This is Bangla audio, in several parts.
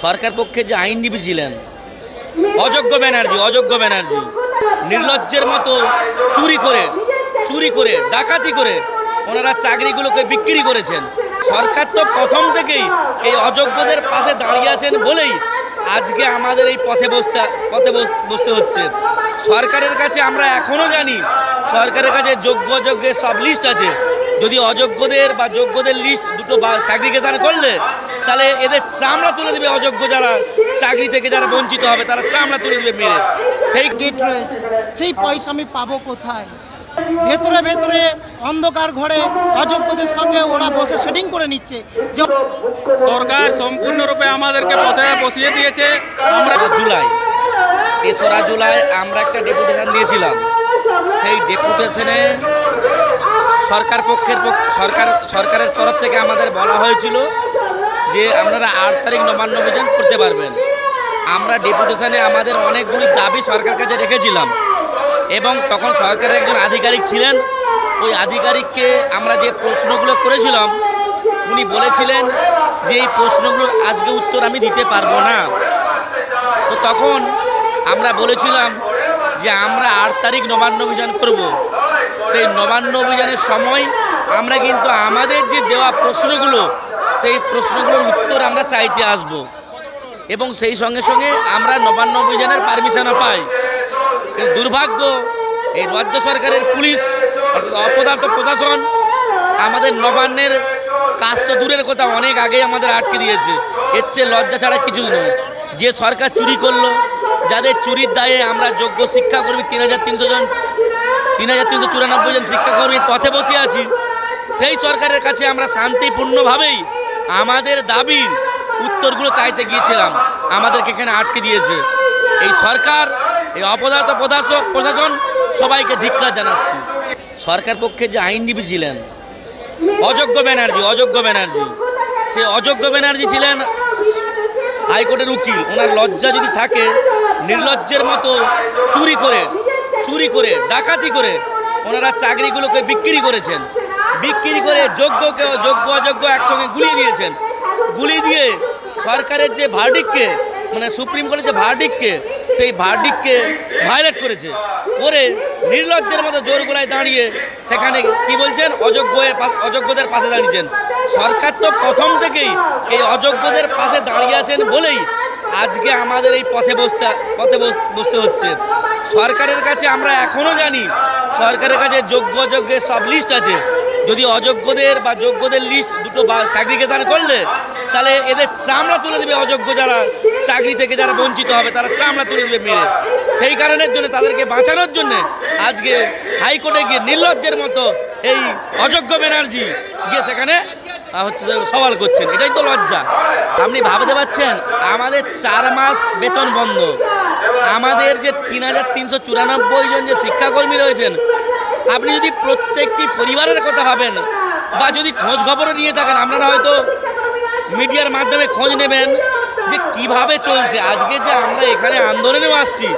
সরকার পক্ষে যে আইনজীবী ছিলেন অযোগ্য ব্যানার্জি অযোগ্য ব্যানার্জি, নির্লজ্জের মতো চুরি করে চুরি করে, ডাকাতি করে ওনারা চাকরিগুলোকে বিক্রি করেছেন। সরকার তো প্রথম থেকেই এই অযোগ্যদের পাশে দাঁড়িয়ে আছেন বলেই আজকে আমাদের এই পথে বসতে, পথে বস- বসতে হচ্ছে। সরকারের কাছে আমরা এখনও জানি, সরকারের কাছে যোগ্য অযোগ্যের সব লিস্ট আছে। যদি অযোগ্যদের বা যোগ্যদের লিস্ট দুটো স্যাগ্রিগেশন করলে তাহলে এদের চামড়া তুলে দেবে অযোগ্য যারা চাকরি থেকে যারা বঞ্চিত হবে তারা চামড়া তুলে দেবে মেরে। সেই ডেট রয়েছে। সেই পয়সা আমি পাবো কোথায়? ভেতরে ভেতরে অন্ধকার ঘরে অযোগ্যদের সঙ্গে ওরা বসে সেটিং করে নিচ্ছে। যে সরকার সম্পূর্ণরূপে আমাদেরকে পথে বসিয়ে দিয়েছে। আমরা জুলাই। তেসরা জুলাই আমরা একটা ডেপুটেশন দিয়েছিলাম। সেই ডেপুটেশনে সরকার পক্ষের পক্ষ- সরকার সরকারের তরফ থেকে আমাদের বলা হয়েছিল যে আপনারা আট তারিখ নবান্ন অভিযান করতে পারবেন। আমরা ডেপুটেশনে আমাদের অনেকগুলি দাবি সরকার কাছে রেখেছিলাম। এবং তখন সরকারের একজন আধিকারিক ছিলেন। ওই আধিকারিককে আমরা যে প্রশ্নগুলো করেছিলাম, উনি বলেছিলেন যে এই প্রশ্নগুলোর আজকে উত্তর আমি দিতে পারব না। তো তখন আমরা বলেছিলাম যে আমরা আট তারিখ নবান্ন অভিযান করব। সেই নবান্ন অভিযানের সময় আমরা কিন্তু আমাদের যে দেওয়া প্রশ্নগুলো সেই প্রশ্নগুলোর উত্তর আমরা চাইতে আসব। এবং সেই সঙ্গে সঙ্গে আমরা নবান্ন অভিযানের পারমিশনও পাই। কিন্তু দুর্ভাগ্য, এই রাজ্য সরকারের পুলিশ, অর্থাৎ অপদার্থ প্রশাসন, আমাদের নবান্নের কাজ তো দূরের কথা, অনেক আগেই আমাদের আটকে দিয়েছে। এর চেয়ে লজ্জা ছাড়া কিছু নেই। যে সরকার চুরি করল, যাদের চুরির দায়ে আমরা যোগ্য শিক্ষাকর্মী তিন হাজার তিনশো জন, তিন হাজার তিনশো চুরানব্বই জন শিক্ষাকর্মীর পথে বসে আছি, সেই সরকারের কাছে আমরা শান্তিপূর্ণভাবেই আমাদের দাবি, উত্তরগুলো চাইতে গিয়েছিলাম। আমাদেরকে এখানে আটকে দিয়েছে। এই সরকার, এই অপদার্থ প্রশাসক, প্রশাসন সবাইকে ধিক্কার জানাচ্ছি। সরকার পক্ষে যে আইনজীবী ছিলেন, অযোগ্য ব্যানার্জি অযোগ্য ব্যানার্জি, সে অযোগ্য ব্যানার্জি ছিলেন হাইকোর্টের উকিল। ওনার লজ্জা যদি থাকে, নির্লজ্জের মতো চুরি করে চুরি করে, ডাকাতি করে ওনারা চাকরিগুলোকে বিক্রি করেছেন। বিক্রি করে যোগ্যকে যোগ্য অযোগ্য একসঙ্গে গুলিয়ে দিয়েছেন। গুলি দিয়ে সরকারের যে ভার্ডিককে মানে সুপ্রিম কোর্টের যে ভার্ডিককে, সেই ভার্ডিককে ভায়োলেট করেছে। করে নির্লজ্জের মতো জোর গোলায় দাঁড়িয়ে সেখানে কি বলছেন? অযোগ্য অযোগ্যদের পাশে দাঁড়িয়েছেন। সরকার তো প্রথম থেকেই এই অযোগ্যদের পাশে দাঁড়িয়ে আছেন বলেই আজকে আমাদের এই পথে বসতে, পথে বস- বসতে হচ্ছে। সরকারের কাছে আমরা এখনও জানি, সরকারের কাছে যোগ্য, অযোগ্যের সব লিস্ট আছে। যদি অযোগ্যদের বা যোগ্যদের লিস্ট দুটো স্যাগ্রিগেশন করলে, তাহলে এদের চামড়া তুলে দেবে অযোগ্য যারা চাকরি থেকে যারা বঞ্চিত হবে, তারা চামড়া তুলে দেবে মেরে। সেই কারণের জন্য তাদেরকে বাঁচানোর জন্য আজকে হাইকোর্টে গিয়ে নির্লজ্জের মতো এই অযোগ্য ব্যানার্জি গিয়ে সেখানে হচ্ছে সওয়াল করছেন। এটাই তো লজ্জা। আপনি ভাবতে পারছেন, আমাদের চার মাস বেতন বন্ধ। আমাদের যে তিন হাজার তিনশো চুরানব্বই জন যে শিক্ষাকর্মী রয়েছেন আপনি যদি প্রত্যেকটি পরিবারের কথা ভাবেন বা যদি খোঁজ খবরও নিয়ে থাকেন, আপনারা হয়তো মিডিয়ার মাধ্যমে খোঁজ নেবেন যে কীভাবে চলছে। আজকে যে আমরা এখানে আন্দোলনেও আসছি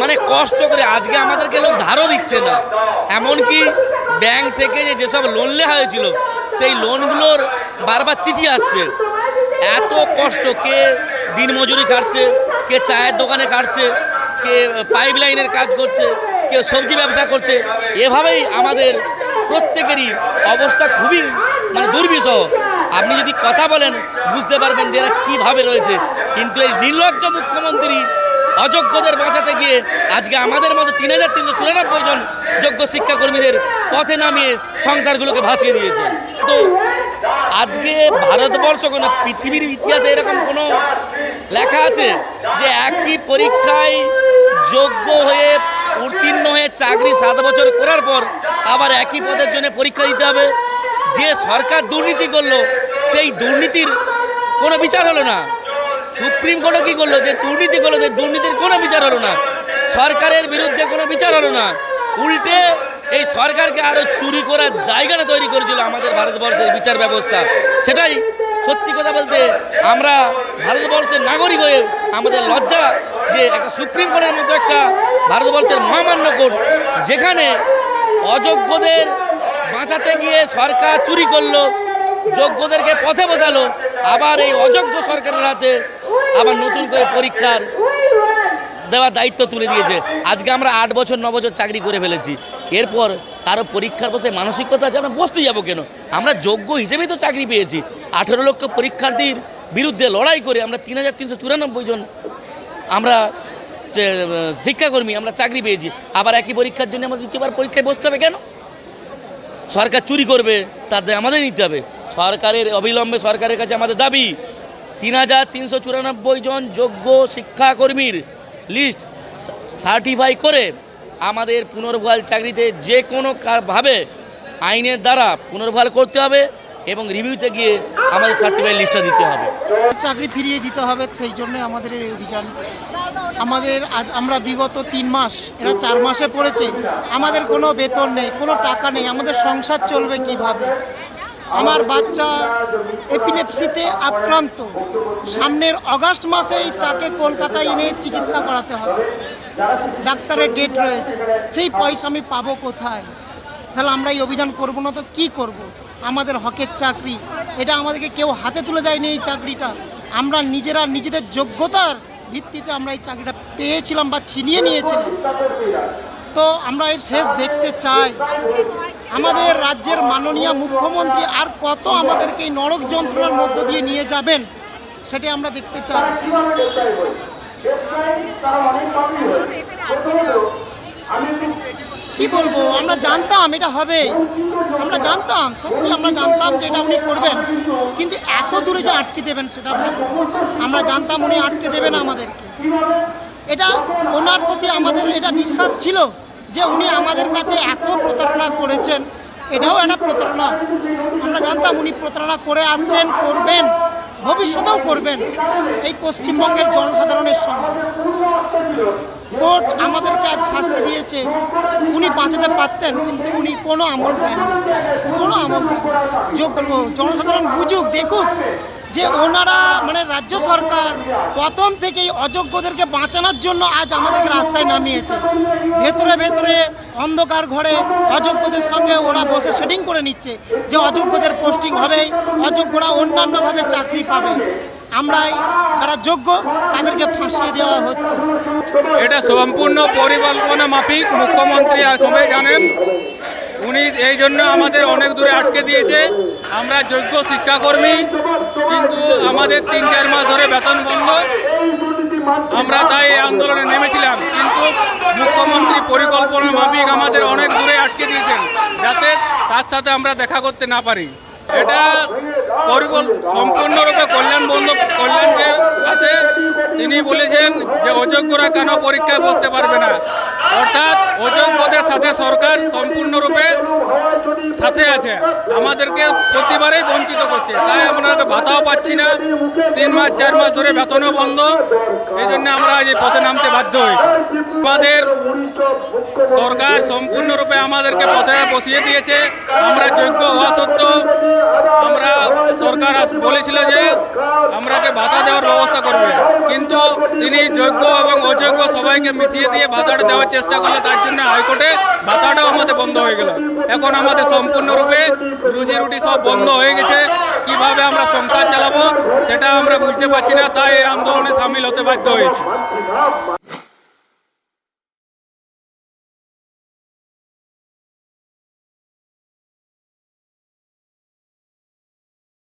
মানে কষ্ট করে আজকে আমাদেরকে লোক ধারও দিচ্ছে না। এমনকি ব্যাংক থেকে যে যেসব লোন নেওয়া হয়েছিল, সেই লোনগুলোর বারবার চিঠি আসছে। এত কষ্ট, কে দিনমজুরি কাটছে কে চায়ের দোকানে কাটছে কে পাইপ লাইনের কাজ করছে কেউ সবজি ব্যবসা করছে, এভাবেই আমাদের প্রত্যেকেরই অবস্থা খুবই মানে দুর্বিষহ। আপনি যদি কথা বলেন, বুঝতে পারবেন যে এরা কীভাবে রয়েছে। কিন্তু এই নির্লজ্জ মুখ্যমন্ত্রী অযোগ্যদের বাঁচাতে গিয়ে আজকে আমাদের মতো তিন হাজার তিনশো চুরানব্বই জন যোগ্য শিক্ষাকর্মীদের পথে নামিয়ে সংসারগুলোকে ভাসিয়ে দিয়েছে। তো আজকে ভারতবর্ষ কোনো পৃথিবীর ইতিহাসে এরকম কোনো লেখা আছে যে একই পরীক্ষায় যোগ্য হয়ে উত্তীর্ণ হয়ে চাকরি সাত বছর করার পর আবার একই পদের জন্য পরীক্ষা দিতে হবে। যে সরকার দুর্নীতি করল, সেই দুর্নীতির কোনো বিচার হলো না। সুপ্রিম কোর্টও কী করল? যে দুর্নীতি করল যে দুর্নীতির কোনো বিচার হলো না। সরকারের বিরুদ্ধে কোনো বিচার হলো না। উল্টে এই সরকারকে আরও চুরি করার জায়গাটা তৈরি করেছিল আমাদের ভারতবর্ষের বিচার ব্যবস্থা। সেটাই সত্যি কথা বলতে আমরা ভারতবর্ষের নাগরিক হয়ে আমাদের লজ্জা যে একটা সুপ্রিম কোর্টের মতো একটা ভারতবর্ষের মহামান্য কোর্ট, যেখানে অযোগ্যদের বাঁচাতে গিয়ে সরকার চুরি করল, যোগ্যদেরকে পথে বসালো, আবার এই অযোগ্য সরকারের হাতে আবার নতুন করে পরীক্ষার দেওয়ার দায়িত্ব তুলে দিয়েছে। আজকে আমরা আট বছর, ন বছর চাকরি করে ফেলেছি। এরপর কারও পরীক্ষার বসে মানসিকতা আছে আমরা বসতে যাব কেন? আমরা যোগ্য হিসেবেই তো চাকরি পেয়েছি। আঠেরো লক্ষ পরীক্ষার্থীর বিরুদ্ধে লড়াই করে আমরা তিন হাজার তিনশো চুরানব্বই জন আমরা শিক্ষাকর্মী, আমরা চাকরি পেয়েছি। আবার একই পরীক্ষার জন্য আমাদের দ্বিতীয়বার পরীক্ষায় বসতে হবে কেন? সরকার চুরি করবে তাদের আমাদের নিতে হবে। সরকারের অবিলম্বে সরকারের কাছে আমাদের দাবি, তিন হাজার তিনশো চুরানব্বই জন যোগ্য শিক্ষাকর্মীর লিস্ট সার্টিফাই করে আমাদের পুনর্বহাল চাকরিতে যে কোনো ভাবে আইনের দ্বারা পুনর্বহাল করতে হবে। এবং রিভিউতে গিয়ে আমাদের সার্টিফাইড লিস্টটা দিতে হবে। চাকরি ফিরিয়ে দিতে হবে, সেই জন্য আমাদের এই অভিযান। আমাদের আজ আমরা বিগত তিন মাস, এরা চার মাসে পড়েছে। আমাদের কোনো বেতন নেই, কোনো টাকা নেই, আমাদের সংসার চলবে কীভাবে? আমার বাচ্চা এপিলেপসিতে আক্রান্ত। সামনের অগাস্ট মাসেই তাকে কলকাতায় এনে চিকিৎসা করাতে হবে। ডাক্তারের ডেট রয়েছে। সেই পয়সা আমি পাবো কোথায়? তাহলে আমরা এই অভিযান করব না তো কি করব। আমাদের হকের চাকরি। এটা আমাদেরকে কেউ হাতে তুলে দেয়নি এই চাকরিটা। আমরা নিজেরা নিজেদের যোগ্যতার ভিত্তিতে আমরা এই চাকরিটা পেয়েছিলাম বা ছিনিয়ে নিয়েছিলাম। তো আমরা এর শেষ দেখতে চাই। আমাদের রাজ্যের মাননীয় মুখ্যমন্ত্রী আর কত আমাদেরকে এই নরক যন্ত্রণার মধ্য দিয়ে নিয়ে যাবেন, সেটা আমরা দেখতে চাই। কি বলব? আমরা জানতাম এটা হবে। আমরা জানতাম, সত্যি আমরা জানতাম যে এটা উনি করবেন। কিন্তু এত দূরে যে আটকে দেবেন সেটা ভাবো, আমরা জানতাম উনি আটকে দেবেন আমাদেরকে। এটা ওনার প্রতি আমাদের এটা বিশ্বাস ছিল যে উনি আমাদের কাছে এত প্রতারণা করেছেন, এটাও একটা প্রতারণা। আমরা জানতাম উনি প্রতারণা করে আসছেন, করবেন। ভবিষ্যতেও করবেন এই পশ্চিমবঙ্গের জনসাধারণের সঙ্গে। কোর্ট আমাদেরকে আজ শাস্তি দিয়েছে। উনি বাঁচাতে পারতেন, কিন্তু উনি কোনো আমল দেন কোনো আমল দেন যোগ বলব জনসাধারণ বুঝুক, দেখুক যে ওনারা মানে রাজ্য সরকার প্রথম থেকেই অযোগ্যদেরকে বাঁচানোর জন্য আজ আমাদেরকে রাস্তায় নামিয়েছে। ভেতরে ভেতরে অন্ধকার ঘরে অযোগ্যদের সঙ্গে ওরা বসে সেটিং করে নিচ্ছে যে অযোগ্যদের পোস্টিং হবে অযোগ্যরা অন্যান্যভাবে চাকরি পাবে। আমরাই যারা যোগ্য, তাদেরকে ফাঁসিয়ে দেওয়া হচ্ছে। এটা সম্পূর্ণ পরিকল্পনা মাফিক, মুখ্যমন্ত্রী সবাই জানেন। উনি এই জন্য আমাদের অনেক দূরে আটকে দিয়েছে। আমরা যোগ্য শিক্ষাকর্মী, কিন্তু আমাদের তিন চার মাস ধরে বেতন বন্ধ। আমরা তাই আন্দোলনে নেমেছিলাম। কিন্তু মুখ্যমন্ত্রী পরিকল্পনা মাফিক আমাদের অনেক দূরে আটকে দিয়েছেন, যাতে তার সাথে আমরা দেখা করতে না পারি। এটা সম্পূর্ণরূপে কল্যাণ বন্ধু কল্যাণ যে আছে। তিনি বলেছেন যে অযোগ্যরা কেন পরীক্ষায় বসতে পারবে না। অর্থাৎ অযোগ্যদের সাথে সরকার সম্পূর্ণরূপে সাথে আছে। আমাদেরকে প্রতিবারেই বঞ্চিত করছে। তাই আমরা ভাতাও পাচ্ছি না। তিন মাস, চার মাস ধরে বেতনও বন্ধ। এই জন্য আমরা আজ এই পথে নামতে বাধ্য হয়েছি। আমাদের সরকার সম্পূর্ণরূপে আমাদেরকে পথে বসিয়ে দিয়েছে। আমরা যোগ্য হওয়া সত্ত্বেও আমরা সরকার বলেছিল যে আমরাকে ভাতা দেওয়ার ব্যবস্থা করবে। কিন্তু তিনি যোগ্য এবং অযোগ্য সবাইকে মিশিয়ে দিয়ে ভাতাটা দেওয়ার চেষ্টা করলে তার জন্য হাইকোর্টে ভাতাটাও আমাদের বন্ধ হয়ে গেল। এখন আমাদের সম্পূর্ণরূপে রুজি রুটি সব বন্ধ হয়ে গেছে। কীভাবে আমরা সংসার চালাবো, সেটা আমরা বুঝতে পারছি না, তাই এই আন্দোলনে সামিল হতে বাধ্য হয়েছি।